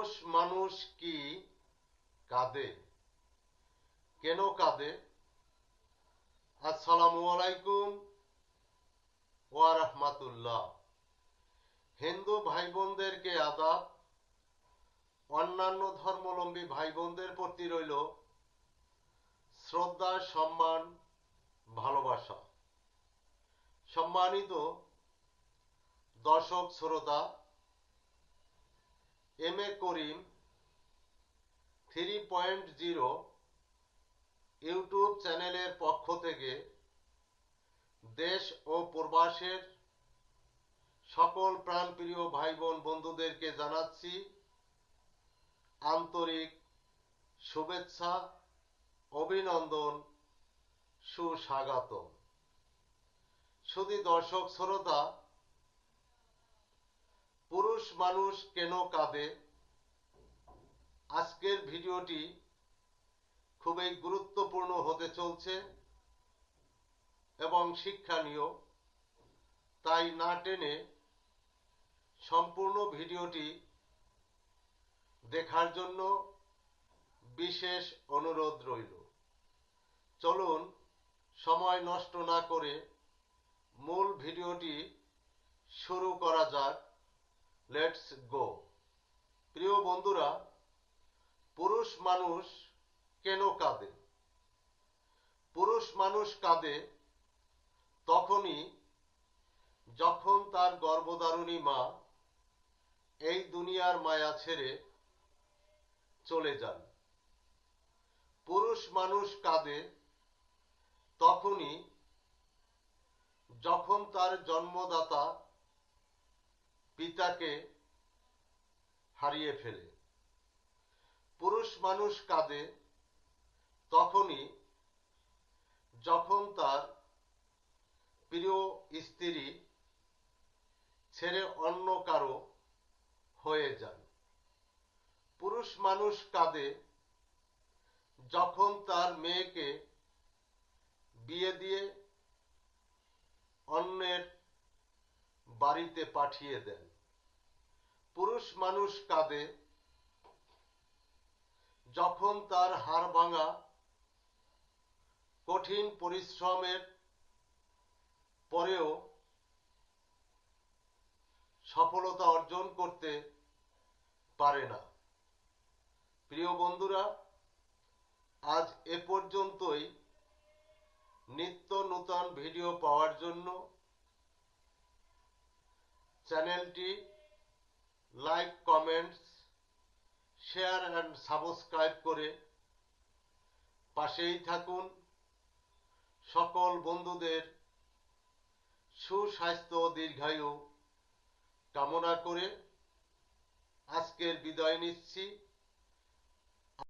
পুরুষ মানুষ কি কাঁদে? কেন কাঁদে? আসসালামু আলাইকুম ওয়া রাহমাতুল্লাহ। হিন্দু ভাই বোনদেরকে আদাব, অন্যান্য ধর্মলম্বী ভাই বোনদের প্রতি রইল শ্রদ্ধা, সম্মান, ভালোবাসা। সম্মানিত দর্শক, শ্রোতা M A Karim three point zero YouTube চ্যানেলের পক্ষ থেকে দেশ ও প্রবাসের সকল প্রাণপ্রিয় ভাই বোন বন্ধুদেরকে জানাচ্ছি আন্তরিক শুভেচ্ছা, অভিনন্দন, সুস্বাগতম। শুধু দর্শক, শ্রোতা পুরুষ মানুষ কেন কাঁদে? আজকের ভিডিওটি খুবই গুরুত্বপূর্ণ হতে চলছে এবং শিক্ষণীয়। তাই না টেনে সম্পূর্ণ ভিডিওটি দেখার জন্য বিশেষ অনুরোধ রইল। চলুন সময় নষ্ট না করে মূল ভিডিওটি শুরু করা যাক। লেটস গো প্রিয় বন্ধুরা, পুরুষ মানুষ কেন কাঁদে? পুরুষ মানুষ কাঁদে তখনই যখন তার গর্ভধারণী মা এই দুনিয়ার মায়া ছেড়ে চলে যান। পুরুষ মানুষ কাঁদে তখনই যখন তার জন্মদাতা পিতাকে হারিয়ে ফেলে। পুরুষ মানুষ কাঁদে তখনই যখন তার প্রিয় স্ত্রী ছেড়ে অন্য কারও হয়ে যান। পুরুষ মানুষ কাঁদে যখন তার মেয়েকে বিয়ে দিয়ে অন্যের বাড়িতে পাঠিয়ে দেন। মানুষ কাঁদে, যখন তার হাড় ভাঙা কঠিন পরিশ্রমের পরেও সফলতা অর্জন করতে পারে না। প্রিয় বন্ধুরা, আজ এ পর্যন্তই। নিত্য নূতন ভিডিও পাওয়ার জন্য চ্যানেলটি like comments share and subscribe করে পাশেই থাকুন। সকল বন্ধুদের সুস্বাস্থ্য, দীর্ঘায়ু কামনা করে আজকের বিদায় নিচ্ছি।